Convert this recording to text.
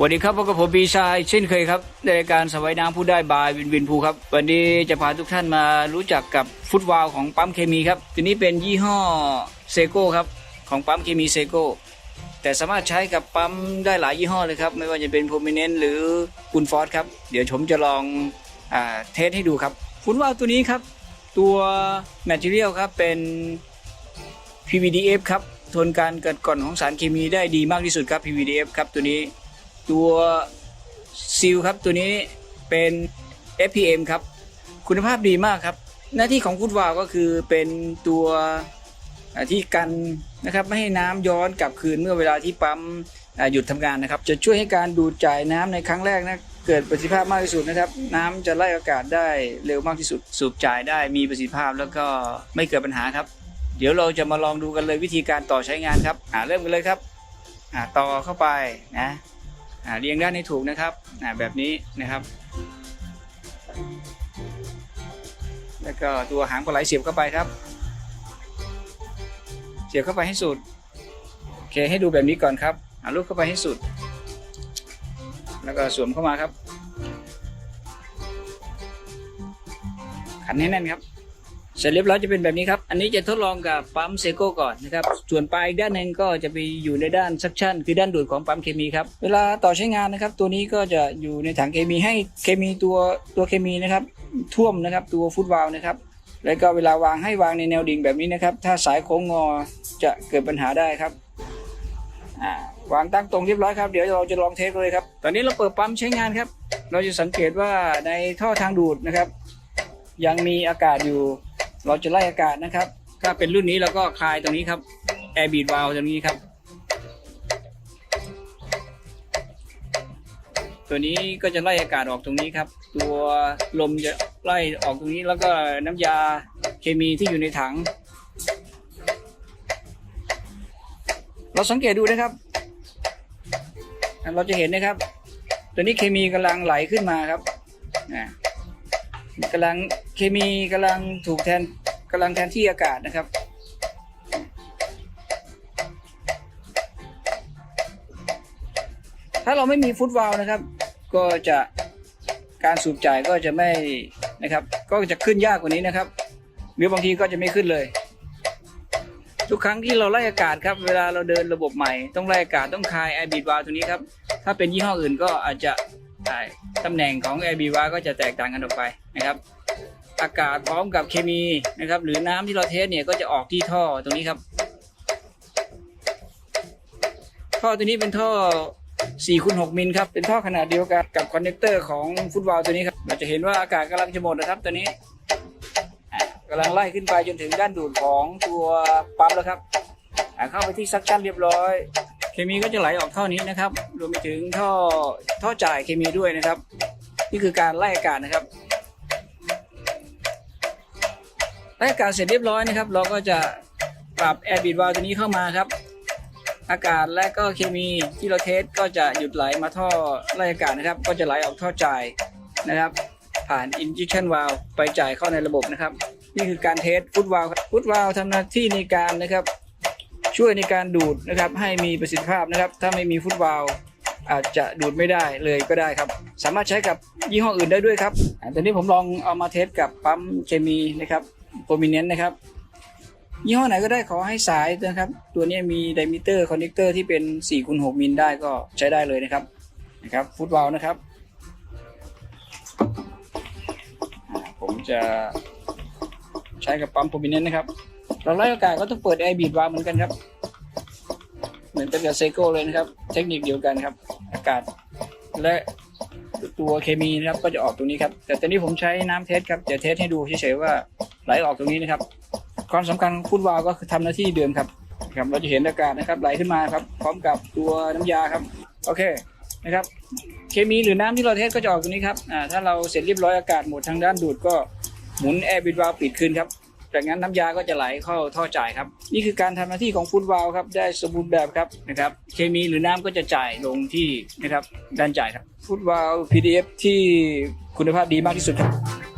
สวัสดีครับพบกับผมปีชายเช่นเคยครับ ในรายการสวายน้ำผู้ได้บายวินวินภูครับ วันนี้จะพาทุกท่านมารู้จักกับฟุตวาลของปั๊มเคมีครับตัวนี้เป็นยี่ห้อเซโก้ครับของปั๊มเคมีเซโก้แต่สามารถใช้กับปั๊มได้หลายยี่ห้อเลยครับ ไม่ว่าจะเป็นโพมิเนนหรือปุนฟอสครับ เดี๋ยวผมจะลองอเทสให้ดูครับฟุตวาลตัวนี้ครับ ตัวแมทเทียลครับเป็น PVDF ครับทนการเกิดก่อนของสารเคมีได้ดีมากที่สุดครับ PVDF ครับตัวนี้ ตัวซีลครับตัวนี้เป็น FPM ครับ คุณภาพดีมากครับ หน้าที่ของฟุตวาล์วก็คือเป็นตัวที่กันนะครับไม่ให้น้ำย้อนกลับคืนเมื่อเวลาที่ปั๊มหยุดทำงานนะครับ จะช่วยให้การดูดจ่ายน้ำในครั้งแรกนะเกิดประสิทธิภาพมากที่สุดนะครับ น้ำจะไล่อากาศได้เร็วมากที่สุด สูบจ่ายได้มีประสิทธิภาพแล้วก็ไม่เกิดปัญหาครับ เดี๋ยวเราจะมาลองดูกันเลยวิธีการต่อใช้งานครับอ่าเริ่มกันเลยครับอ่าต่อเข้าไปนะ เรียงด้านให้ถูกนะครับแบบนี้นะครับ แล้วก็ตัวหางปลาไหลเสียบเข้าไปครับ เสียบเข้าไปให้สุดโอเคให้ดูแบบนี้ก่อนครับอาลูกเข้าไปให้สุด แล้วก็สวมเข้ามาครับ ขันให้แน่นครับ เสร็จเรียบร้อยจะเป็นแบบนี้ครับ อันนี้จะทดลองกับปั๊มเซโก้ก่อนนะครับ ส่วนปลายอีกด้านหนึ่งก็จะไปอยู่ในด้านซักชั่น คือด้านดูดของปั๊มเคมีครับ เวลาต่อใช้งานนะครับ ตัวนี้ก็จะอยู่ในถังเคมีให้เคมีตัวตัวเคมีนะครับ ท่วมนะครับตัวฟุตวาลนะครับ แล้วก็เวลาวางให้วางในแนวดิ่งแบบนี้นะครับ ถ้าสายโค้งงอจะเกิดปัญหาได้ครับวางตั้งตรงเรียบร้อยครับ เดี๋ยวเราจะลองเทสเลยครับ ตอนนี้เราเปิดปั๊มใช้งานครับ เราจะสังเกตว่าในท่อทางดูดนะครับ ยังมีอากาศอยู่ เราจะไล่อากาศนะครับ ถ้าเป็นรุ่นนี้เราก็คลายตรงนี้ครับแอร์บีดวาลตรงนี้ครับ ตัวนี้ก็จะไล่อากาศออกตรงนี้ครับ ตัวลมจะไล่ออกตรงนี้แล้วก็น้ำยาเคมีที่อยู่ในถัง เราสังเกตดูนะครับ เราจะเห็นนะครับ ตัวนี้เคมีกำลังไหลขึ้นมาครับอ่า กำลังเคมีกำลังถูกแทนกำลังแทนที่อากาศนะครับ ถ้าเราไม่มีฟุตวาลนะครับ ก็จะการสูบจ่ายก็จะไม่นะครับ ก็จะขึ้นยากกว่านี้นะครับหรือบางทีก็จะไม่ขึ้นเลย ทุกครั้งที่เราไล่อากาศครับ เวลาเราเดินระบบใหม่ ต้องไล่อากาศต้องคายแอบีดวาลตัวนี้ครับ ถ้าเป็นยี่ห้ออื่นก็อาจจะำแหน่งของแอร์บีวาก็จะแตกต่างกันออกไปนะครับ อากาศพร้อมกับเคมีนะครับ หรือน้ำที่เราเทสเนี่ยก็จะออกที่ท่อตรงนี้ครับ ท่อตัวนี้เป็นท่อ4คูณ6มิลครับ เป็นท่อขนาดเดียวกันกับคอนเนคเตอร์ของฟุตวาล์วตัวนี้ครับ เราจะเห็นว่าอากาศกำลังจะหมดนะครับตัวนี้กำลังไล่ขึ้นไปจนถึงด้านดูดของตัวปั๊มแล้วครับเข้าไปที่ซักชั่นเรียบร้อย มีก็จะไหลออกท่อนี้นะครับ รวมไปถึงท่อท่อจ่ายเคมีด้วยนะครับ นี่คือการไล่อากาศนะครับไล่อากาศเสร็จเรียบร้อยนะครับ เราก็จะปรับแอร์บีดวาล์วตัวนี้เข้ามาครับ อากาศและก็เคมีที่เราเทสก็จะหยุดไหลมาท่อไล่อากาศนะครับ ก็จะไหลออกท่อจ่ายนะครับ ผ่าน injection valve ไปจ่ายเข้าในระบบนะครับ นี่คือการเทสฟุตวาล์วฟุตวาล์วทำหน้าที่ในการนะครับ ช่วยในการดูดนะครับให้มีประสิทธิภาพนะครับ ถ้าไม่มีฟุตวาลอาจจะดูดไม่ได้เลยก็ได้ครับ สามารถใช้กับยี่ห้ออื่นได้ด้วยครับตอนนี้ผมลองเอามาเทสกับปั๊มเคมีนะครับโปรมิเนนต์นะครับ ยี่ห้อไหนก็ได้ขอให้สายนะครับ ตัวนี้มีไดมิเตอร์คอนเนคเตอร์ที่เป็น4คูณ6มิลได้ก็ใช้ได้เลยนะครับนะครับฟุตวาลนะครับ ผมจะใช้กับปั๊มโปรมิเนนต์นะครับ เราไล่อากาศก็ต้องเปิดแอร์บีดวาล์วเหมือนกันครับ เหมือนกันกับเซโก้เลยนะครับ เทคนิคเดียวกันครับ อากาศและตัวเคมีนะครับก็จะออกตรงนี้ครับ แต่ตอนนี้ผมใช้น้ำเทสครับจะเทสให้ดูเฉยๆว่าไหลออกตรงนี้นะครับ ความสำคัญของฟุตวาล์วก็คือทำหน้าที่เดิมครับครับเราจะเห็นอากาศนะครับไหลขึ้นมาครับ พร้อมกับตัวน้ำยาครับ โอเคนะครับ เคมีหรือน้ำที่เราเทสก็จะออกตรงนี้ครับอ่าถ้าเราเสร็จเรียบร้อยอากาศหมดทางด้านดูดก็หมุนแอร์บิดวาล์วปิดคืนครับ จากนั้นน้ำยาก็จะไหลเข้าท่อจ่ายครับ นี่คือการทำหน้าที่ของฟูตวาลครับ ได้สมบูรณ์แบบครับนะครับ เคมีหรือน้ำก็จะจ่ายลงที่นะครับด้านจ่ายครับฟูตวาล PDF ที่คุณภาพดีมากที่สุดครับ